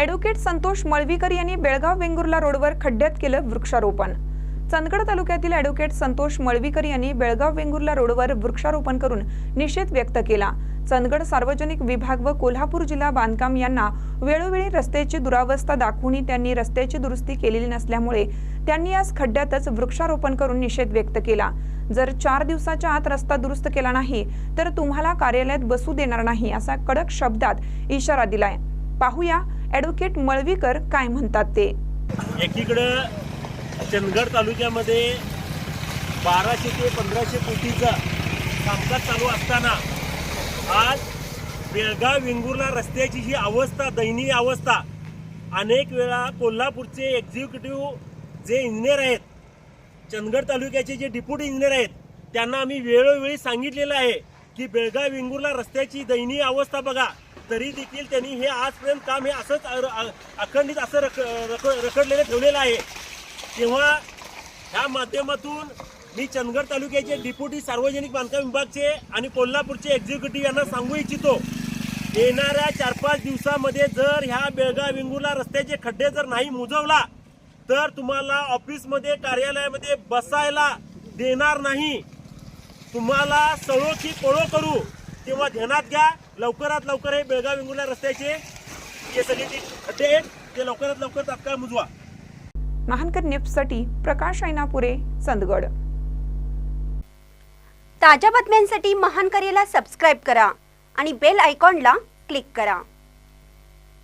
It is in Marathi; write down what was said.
ॲडव्होकेट संतोष मळवीकर यांनी बेळगाव वेंगुर्ला रोडवर खड्ड्यात केलं वृक्षारोपण. चंदगड तालुक्यातील ॲडव्होकेट संतोष मळवीकर यांनी बेळगाव वेंगुर्ला रोडवर वृक्षारोपण करून निषेध व्यक्त केला. चंदगड सार्वजनिक विभाग व कोल्हापूर जिल्हा बांधकाम यांना वेळोवेळी रस्त्याची दुरावस्था दाखवूनही त्यांनी रस्त्याची दुरुस्ती केलेली नसल्यामुळे त्यांनी आज खड्ड्यातच वृक्षारोपण करून निषेध व्यक्त केला. जर चार दिवसाच्या आत रस्ता दुरुस्त केला नाही तर तुम्हाला कार्यालयात बसू देणार नाही असा कडक शब्दात इशारा दिलाय. पाहूया ॲडव्होकेट मळवीकर काय म्हणतात ते? एकीकडं चंदगड तालुक्यामध्ये बाराशे ते पंधराशे कोटीचा कामकाज चालू असताना आज बेळगाव वेंगुर्ला रस्त्याची ही अवस्था दयनीय अवस्था अनेक वेळा कोल्हापूरचे एक्झिक्युटिव्ह जे इंजिनियर आहेत चंदगड तालुक्याचे जे डिप्युटी इंजिनियर आहेत त्यांना आम्ही वेळोवेळी सांगितलेलं आहे की बेळगाव वेंगुर्ला रस्त्याची दयनीय अवस्था बघा. तरी देखील त्यांनी हे आजपर्यंत काम हे असंच अखंडित असं रख रख- रखडलेलं ठेवलेलं आहे. तेव्हा ह्या माध्यमातून मी चंदगड तालुक्याचे डिप्युटी सार्वजनिक बांधकाम विभागचे आणि कोल्हापूरचे एक्झिक्युटिव्ह यांना सांगू इच्छितो येणाऱ्या चार पाच दिवसामध्ये जर ह्या बेळगाव वेंगुर्ला रस्त्याचे खड्डे जर नाही मुजवला तर तुम्हाला ऑफिसमध्ये कार्यालयामध्ये बसायला देणार नाही. तुम्हाला सळो की पळो करू. तेव्हा ध्यानात घ्या. लवकरात लवकर हे बेळगाव वेंगुर्ला रस्त्याचे जे सगळे जे खड्डे आहेत ते लवकरात लवकर तात्काळ मुजवा. महानकर न्यूजसाठी प्रकाश ऐनापुरे चंदगड. ताज्या बातम्यांसाठी महान करेला सबस्क्राईब करा आणि बेल आयकॉनला क्लिक करा.